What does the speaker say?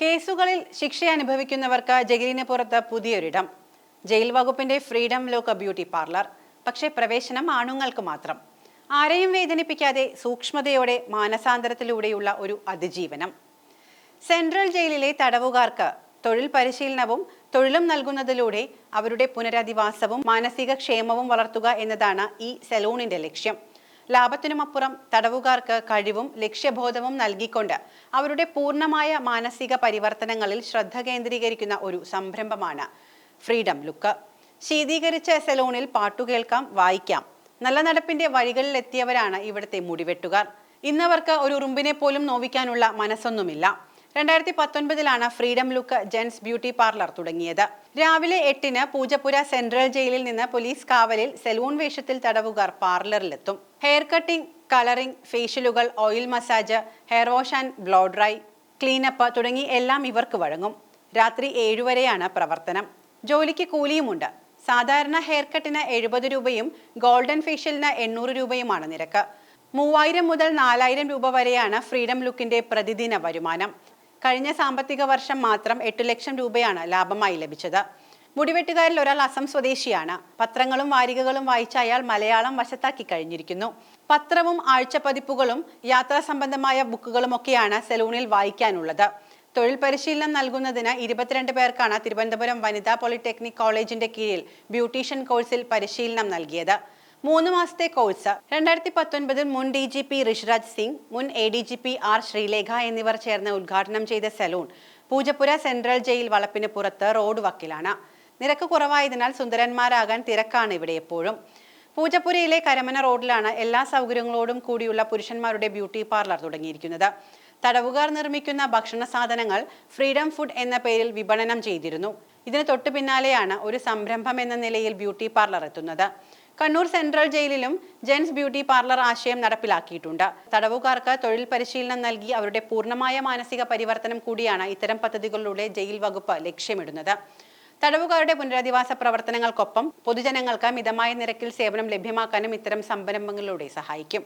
കേസുകളിൽ ശിക്ഷ അനുഭവിക്കുന്നവർക്ക് ജയിലിന് പുറത്ത് പുതിയൊരിടം. ജയിൽ വകുപ്പിന്റെ ഫ്രീഡം ലോക്ക് ബ്യൂട്ടി പാർലർ. പക്ഷേ പ്രവേശനം ആണുങ്ങൾക്ക് മാത്രം. ആരെയും വേദനിപ്പിക്കാതെ സൂക്ഷ്മതയോടെ മാനസാന്തരത്തിലൂടെയുള്ള ഒരു അതിജീവനം. സെൻട്രൽ ജയിലിലെ തടവുകാർക്ക് തൊഴിൽ പരിശീലനവും തൊഴിലും നൽകുന്നതിലൂടെ അവരുടെ പുനരധിവാസവും മാനസിക ക്ഷേമവും വളർത്തുക എന്നതാണ് ഈ സലൂണിന്റെ ലക്ഷ്യം. ലാഭത്തിനുമപ്പുറം തടവുകാർക്ക് കഴിവും ലക്ഷ്യബോധവും നൽകിക്കൊണ്ട് അവരുടെ പൂർണമായ മാനസിക പരിവർത്തനങ്ങളിൽ ശ്രദ്ധ കേന്ദ്രീകരിക്കുന്ന ഒരു സംരംഭമാണ് ഫ്രീഡം ലുക്ക്. ശീതീകരിച്ച സലൂണിൽ പാട്ടുകേൾക്കാം വായിക്കാം. നല്ല നടപ്പിന്റെ വഴികളിൽ എത്തിയവരാണ് ഇവിടുത്തെ മുടിവെട്ടുകാർ. ഇന്നവർക്ക് ഒരു ഉറുമ്പിനെ പോലും നോവിക്കാനുള്ള മനസ്സൊന്നുമില്ല. രണ്ടായിരത്തി പത്തൊൻപതിലാണ് freedom look gents beauty parlour തുടങ്ങിയത്. രാവിലെ എട്ടിന് പൂജപ്പുര സെൻട്രൽ ജയിലിൽ നിന്ന് പോലീസ് കാവലിൽ സെലൂൺ വേഷത്തിൽ തടവുകാർ പാർലറിലെത്തും. Hair cutting colouring ഫേഷ്യലുകൾ oil massage hair wash and blow dry cleanup തുടങ്ങി എല്ലാം ഇവർക്ക് വഴങ്ങും. രാത്രി ഏഴുവരെയാണ് പ്രവർത്തനം. ജോലിക്ക് കൂലിയുമുണ്ട്. സാധാരണ ഹെയർ കട്ടിന് എഴുപത് രൂപയും ഗോൾഡൻ ഫേഷ്യലിന് എണ്ണൂറ് രൂപയുമാണ് നിരക്ക്. മൂവായിരം മുതൽ നാലായിരം രൂപ വരെയാണ് ഫ്രീഡം ലുക്കിന്റെ പ്രതിദിന വരുമാനം. കഴിഞ്ഞ സാമ്പത്തിക വർഷം മാത്രം എട്ട് ലക്ഷം രൂപയാണ് ലാഭമായി ലഭിച്ചത്. മുടിവെട്ടുകാരിൽ ഒരാൾ അസം സ്വദേശിയാണ്. പത്രങ്ങളും വാരികകളും വായിച്ച അയാൾ മലയാളം വശത്താക്കി കഴിഞ്ഞിരിക്കുന്നു. പത്രവും ആഴ്ചപ്പതിപ്പുകളും യാത്രാ സംബന്ധമായ ബുക്കുകളുമൊക്കെയാണ് സലൂണിൽ വായിക്കാനുള്ളത്. തൊഴിൽ പരിശീലനം നൽകുന്നതിന് ഇരുപത്തിരണ്ട് പേർക്കാണ് തിരുവനന്തപുരം വനിതാ പോളിടെക്നിക് കോളേജിന്റെ കീഴിൽ ബ്യൂട്ടീഷ്യൻ കോഴ്സിൽ പരിശീലനം നൽകിയത്. മൂന്ന് മാസത്തെ കോഴ്സ്. രണ്ടായിരത്തി പത്തൊൻപതിൽ മുൻ D G P Rishiraj Singh മുൻ A D G P R Sreelekha എന്നിവർ ചേർന്ന് ഉദ്ഘാടനം ചെയ്ത സലൂൺ പൂജപ്പുര സെൻട്രൽ ജയിൽ വളപ്പിന് പുറത്ത് റോഡ് വക്കിലാണ്. നിരക്ക് കുറവായതിനാൽ സുന്ദരന്മാരാകാൻ തിരക്കാണ് ഇവിടെ എപ്പോഴും. പൂജപ്പുരയിലെ കരമന റോഡിലാണ് എല്ലാ സൗകര്യങ്ങളോടും കൂടിയുള്ള പുരുഷന്മാരുടെ ബ്യൂട്ടി പാർലർ തുടങ്ങിയിരിക്കുന്നത്. തടവുകാർ നിർമ്മിക്കുന്ന ഭക്ഷണ സാധനങ്ങൾ ഫ്രീഡം ഫുഡ് എന്ന പേരിൽ വിപണനം ചെയ്തിരുന്നു. ഇതിന് തൊട്ടു പിന്നാലെയാണ് ഒരു സംരംഭം എന്ന നിലയിൽ ബ്യൂട്ടി പാർലർ എത്തുന്നത്. കണ്ണൂർ സെൻട്രൽ ജയിലിലും ജെൻസ് ബ്യൂട്ടി പാർലർ ആശയം നടപ്പിലാക്കിയിട്ടുണ്ട്. തടവുകാർക്ക് തൊഴിൽ പരിശീലനം നൽകി അവരുടെ പൂർണമായ മാനസിക പരിവർത്തനം കൂടിയാണ് ഇത്തരം പദ്ധതികളിലൂടെ ജയിൽ വകുപ്പ് ലക്ഷ്യമിടുന്നത്. തടവുകാരുടെ പുനരധിവാസ പ്രവർത്തനങ്ങൾക്കൊപ്പം പൊതുജനങ്ങൾക്ക് മിതമായ നിരക്കിൽ സേവനം ലഭ്യമാക്കാനും ഇത്തരം സംരംഭങ്ങളിലൂടെ സഹായിക്കും.